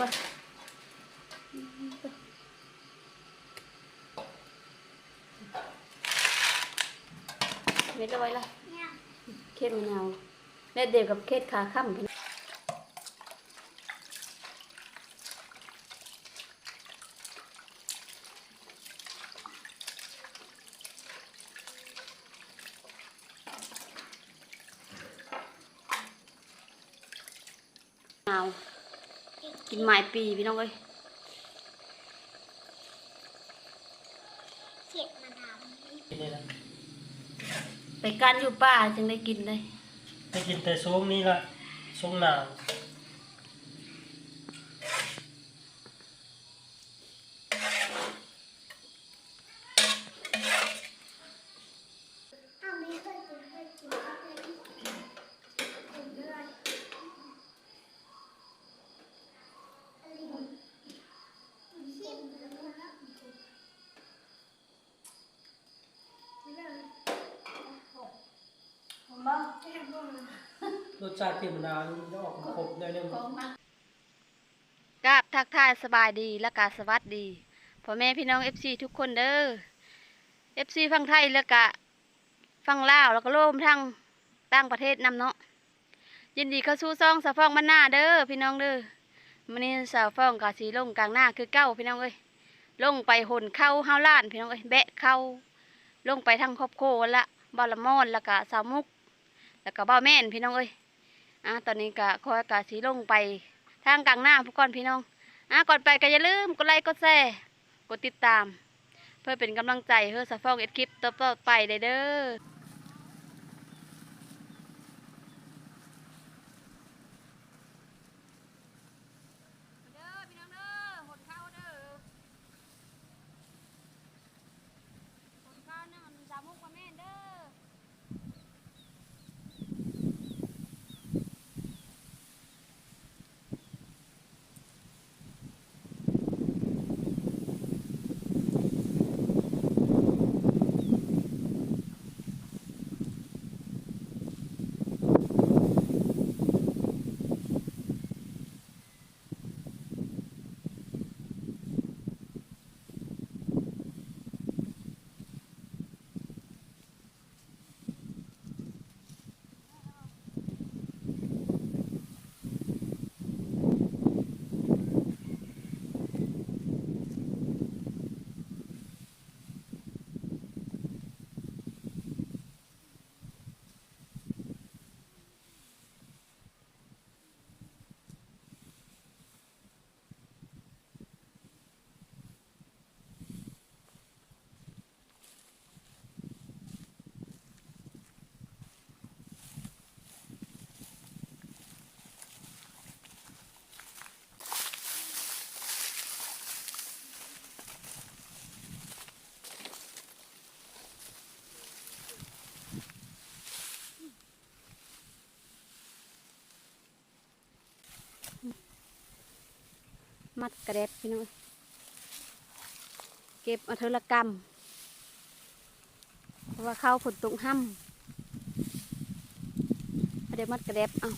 ก่อนเม็ดเอาไว้ละเคสมะนาวเม็ดเดียวกับเคสขาค่ำพี่น้องมะนาว กินหมายปีพี่น้องเอ้ยเจ็ดมะนาวนี่นะไปกันอยู่ป่าจึงได้กินเลยได้กินแต่ช่วงนี้ละช่วงหนาว อ้าวไม่เคยกินเคยกินเคยกินกินด้วยอะไรชิมแล้วนะไม่ได้ผมบ้าแค่บ้าร ส ชาติที่มนาออกขมได้เนี่ยกราบทักทายสบายดีและกาสวัสดีพ่อแม่พี่น้อง FC ทุกคนเด้อ FC ฟังไทยแล้วก็ฟังลาวแล้วก็รวมทั้งต่างประเทศนำเนาะยินดีเข้าสู่ซองสาวฟองบ้านหน้าเด้อพี่น้องเด้อมื้อนี้สาวฟองกะสีลงกลางหน้าคือเก้าพี่น้องเอ้ยลงไปหนเข้าเฮาล้านพี่น้องเอ้ยแบะเข้าลงไปทางครอบครัวละบาวละมอนแล้วก็สาวมุก แล้วก็บ่าแม่นพี่น้องเอ้ย อะตอนนี้ก็คอยกะสีลงไปทางกลางหน้าพวกก่อนพี่น้องอะก่อนไปก็อย่าลืมกดไลค์กดแชร์กดติดตาม เพื่อเป็นกำลังใจเพื่อสะฟองเอ็ดคลิปต่อๆไปเด้อเด้อเด้อพี่น้องเด้อหดข้าวเด้อหดข้าวนั่นสามุกว่าแม่นเด้อ มัดกระเด็บพี่น้องเก็บเอาเทละกรรมเพราะว่าเข้าฝนตกห้ำเอาเดี๋ยวมัดกระเด็บเอา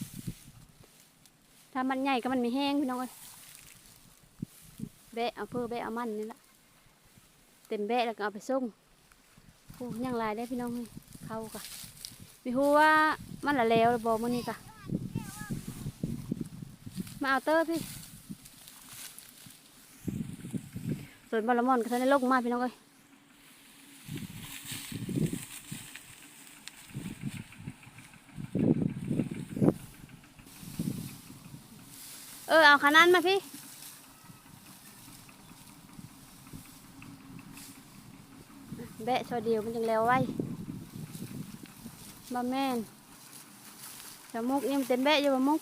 ถ้ามันใหญ่ก็มันไม่แห้งพี่น้องเอ้ยแบะเอาเพื่อแบะเอามันนี่ละเต็มแบะแล้วก็เอาไปส่งโอ้ยังลายได้พี่น้องเข้ากะไม่รู้ว่ามันละแล้วหรือบ่มื้อนี้กะมาเอาเตอร์พี่ นบอลมอนก็ท่านได้ลงมาพี่น้องเอ้ยเออเอาขนาดมาพี่แบะซอเดียวมันจังแล้วไว้บะแม่นสมุกยังเต็มแบะอยู่บะมุก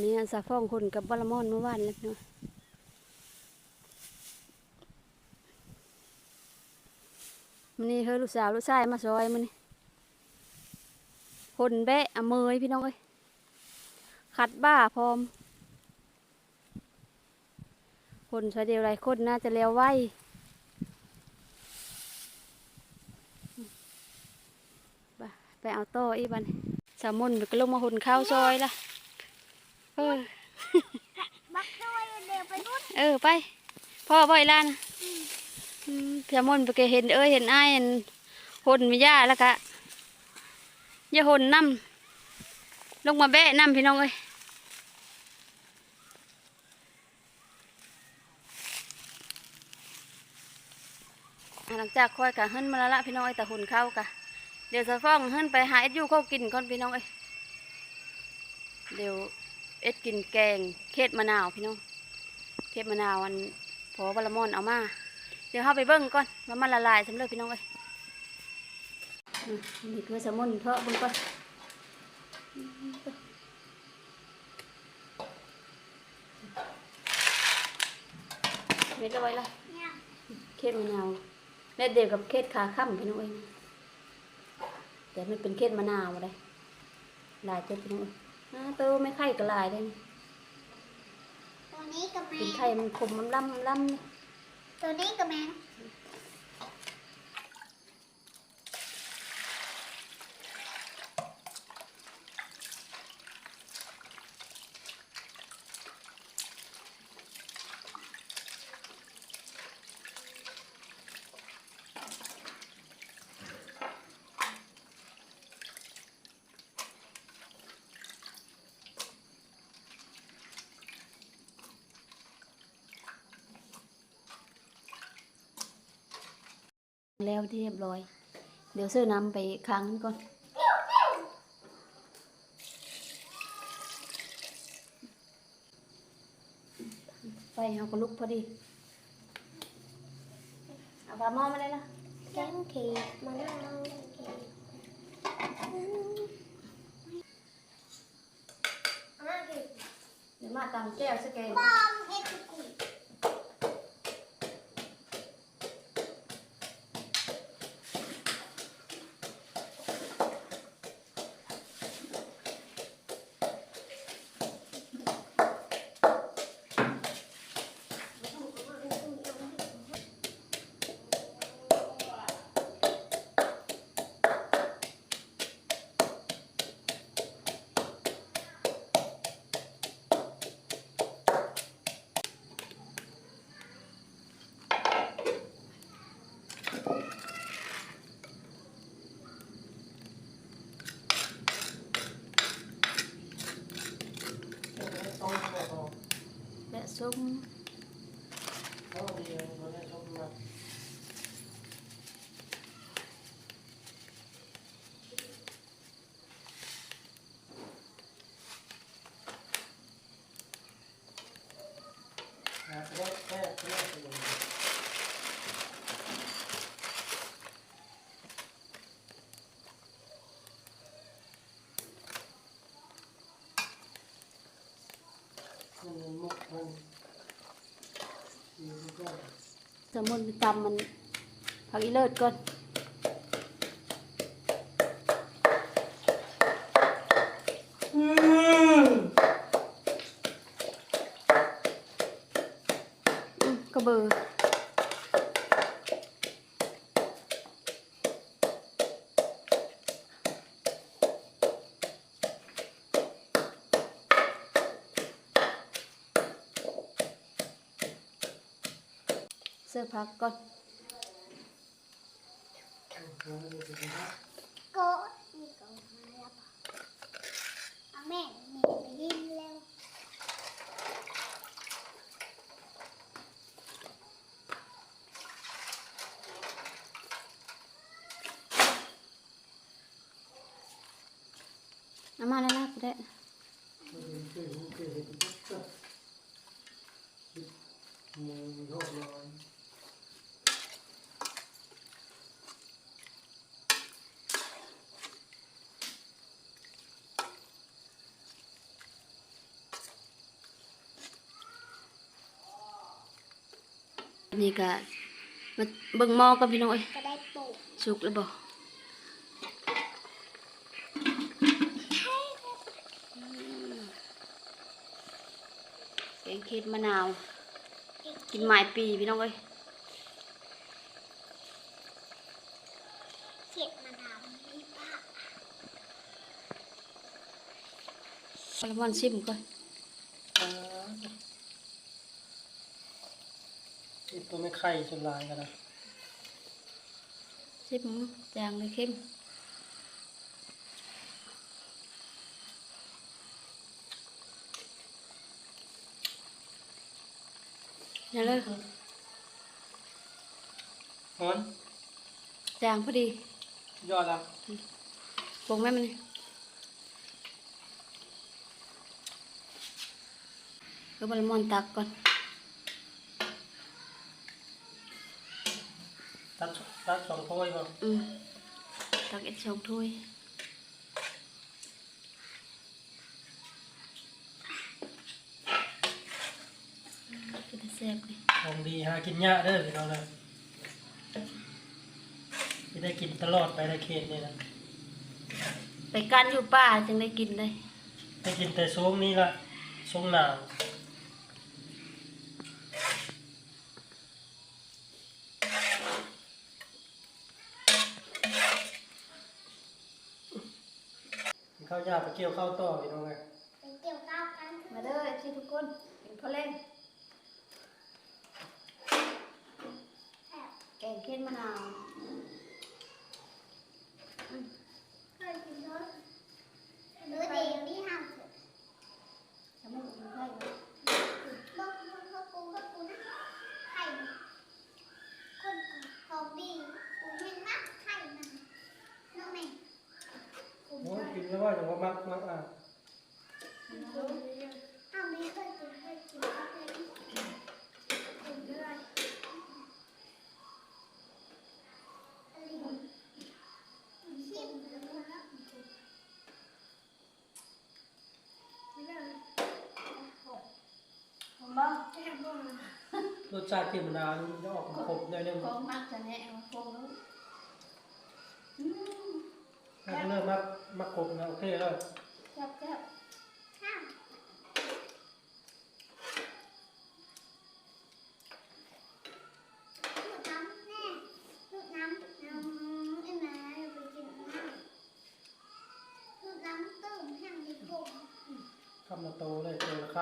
นนี้อันสะฟ้องคนกับบอลมอนเมื่อวานแล้วเนาะมันนี่เฮ้ยลูกสาวลูกชายมาซอยมันนี่คนแบะอะเมยพี่น้องเอ้ยขัดบ้าพร้อม คนซอยเดียวไรคนน่าจะเร็วไวไปไปเอาโต้อีบันสามมุนก็ลงมาหุ่นข้าวซอยละ ออบักด้วยเดี๋ยวไปนู่นเออไปพ่อบ่อยลานอืมสามมุนไปก็เห็นเอ้ยเห็นอ้ายเห็นหุ่นมีย่าแล้วกะอย่าหุ่นน้ำลงมาแบะน้ำพี่น้องเอ้ยอ่าหลังจากค่อยกะเฮิรนมาแล้วละพี่น้องไอ้ยแต่หุ่นเข้ากะเดี๋ยวจะฟ้องเฮิรนไปหาเอ็ดยูเข้ากินก่อนพี่น้องเอ้ยเดี๋ยว เอ็ดกินแกงเค็ดมะนาวพี่น้องเค็ดมะนาวอันพอบาลมอนเอามา เดี๋ยวเข้าไปเบิ้งก่อนว่ามันละลายสำเร็จพี่น้องเอ้ยอืมนี่คือสมุนเทาะเบิ้งก่อนเม็ดเอาไว้ละเนี่ยเค็ดมะนาวแม่เดียวกับเค็ดขาค่ำพี่น้องเอ้ยแต่มันเป็นเค็ดมะนาวอะไรลายเค็ดพี่น้องเอ้ย อ่าเตอไม่ไข่ก็ลายเลยตัวนี้กับแมเป็นงไข่มันคมมันล่ำล่ำนี่ตัวนี้กับแมง แล้วที่เรียบร้อย เดี๋ยวซื้อน้ำไปค้างก่อน ไฟเอาก็ลุกพอดี เอาปลาหม้อมาเลยนะแกงเขีดมะนาวเขีดอ่าเขีดเดี๋ยวมาตำแก้วสแกน บอมเอ็ดกุย ต้องแค่พอ และส้ม เพราะว่าเดียวมันได้ชมมาอ่าแค่แค่แค่ตัว มันมุกมันอยู่ที่ก็ สมุนไปตำมันผักอีเลิศก่อน กระเบือเสื้อพักก่อน เอามาแล้วนะไปได้ มือโลกร้อน นี่ก็ มาเบิ่งหม้อกันพี่น้องเอ้ย ก็ได้ปลูก สุกแล้วบ่ เค็ดมะนาว กินหมายปีพี่น้องเอ้ยเขียดมะนาวมีป้าปลาหมอนซิมก่อนอ่าอีตัวไม่ไข่จนลายกันนะซิมจางเลยเข้ม อย่าเลยฮอนจางพอดี ยอดละปรุงแม่มันนี่ก็บอลมอนตักก่อน ตัดตัดสองถ้วยป่ะอืมตักอีกสองถ้วยอืมจะได้แซ่บเลยของดีหากินยากเด้อพี่น้องเลยจะได้กินตลอดไปในเขตนี่นะไปกันอยู่ป่าจึงได้กินเลยได้กินแต่ช่วงนี้ละช่วงหนาวกินข้าวยากไปเกี่ยวข้าวต่อพี่น้องเลยไปเกี่ยวข้าวกันมาเด้อที่ทุกคนเป็นพ่อเล่น แอบแกงเค็ดมะนาวเคยกินรสเนื้อเดียวนี่ห้ามเถอะ จะไม่กินไข่ไหม บอกบอกกูก็กูนะไข่คนของดีกูเห็นนักไข่นะน้องแม่กู โอ้ จะ ยกินแล้วว่าอย่างว่ามักมักอะ อ้าวไม่เคยกินเคยกินก็เคยกินกินเลือดอะไรชิมแล้วนะ ผมบ้าง รส ชาติเค็มมะนาวนี่มันจะออกขมๆหน่อยนึงของมักจะแน่มาพงนู้นอืมถ้าเริ่มมักมักขมนะโอเคเลย แซ่บแซ่บ ข้าวลูกน้ำแน่ลูกน้ำน้ำไอ้แม่ไปกินน้ำลูกน้ำตื้มแห้งดีกว่า คำละโตเลยโตละค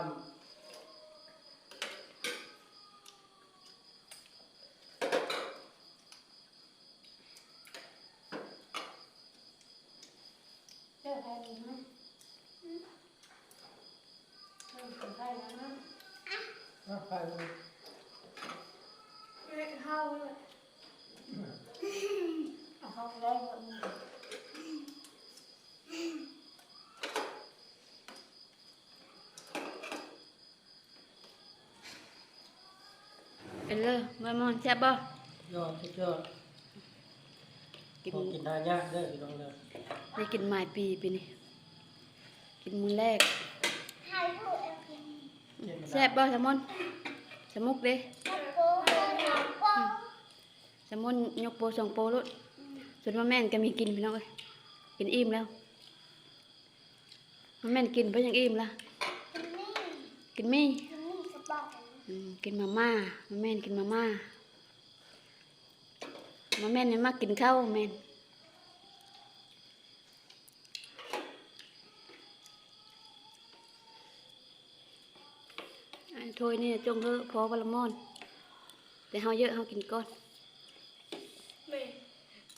เจ้าไข่ดีไหมเจ้าถึงไข่แล้วนะำ อะไปเลยเอาเข้าไปได้หมดเป็นเลยมามอนแซ่บบ่ยอดสุดยอดกินพอกินได้ยากเด้อพี่น้องเลยได้กินหมายปีปีนี้กินมื้อแรกใครพูดเองกินเค็มมะนาวแซ่บบ่แซลมอน สมุกเด้ตะโกนตะโกนแซลมอนยกโปสองโปลุดส่วนมาแม่นก็มีกินพี่น้องเอ้ยกินอิ่มแล้วมาแม่นกินเพราะยังอิ่มละกินนี่กินมี่กินนี่กระบอกอืมกินมาม่ามาแม่นกินมาม่ามาแม่นนี่มักกินข้าวแม่น อันถ้วยนี่จงเถอะพอบาลมอน แต่เฮาเยอะเฮากินก่อนแม่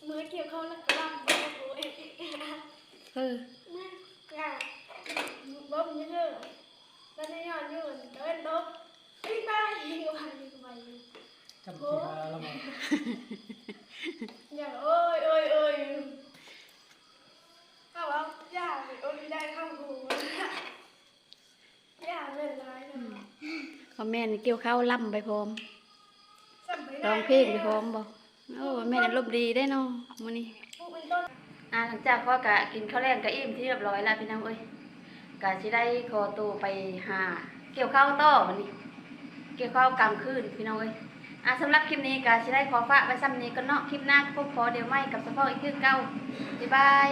มือเกี่ยวเขาแล้วก็ลำบอกกูเองเออนั่นกะบ๊อบเยอะแล้วในยอดยืนเดินลบไอ้ตายยิงไปยิงไปจำจีอาแล้วมั้งอย่างเอ้ยเอ้ยเอ้ยเอาว่าย่าไปโอ้ยได้เข้ามกูย่าเป็นไรนะ เขาแม่นเกี่ยวข้าวล่ำไปพร้อมสั่งไปร้องเพลงไปพร้อมบอกโอ้แม่นอารมณ์ดีได้เนาะมื้อนี้พวกเป็นต้นอ่าหลังจากพ่อกะกินข้าวแรงกะอิ่มที่เรียบร้อยแล้วพี่น้องเอ้ยกะสิได้ขอตัวไปหา เกี่ยวข้าวต่อวันนี้ เกี่ยวข้าวกลางคืนพี่น้องเอ้ยอะสำหรับคลิปนี้ก็สิได้ขอฝากไว้ซ้ำนี้ก็เนาะคลิปหน้าพบพอเดี๋ยวไม่กับสะพออีกคือเก่าบ๊ายบาย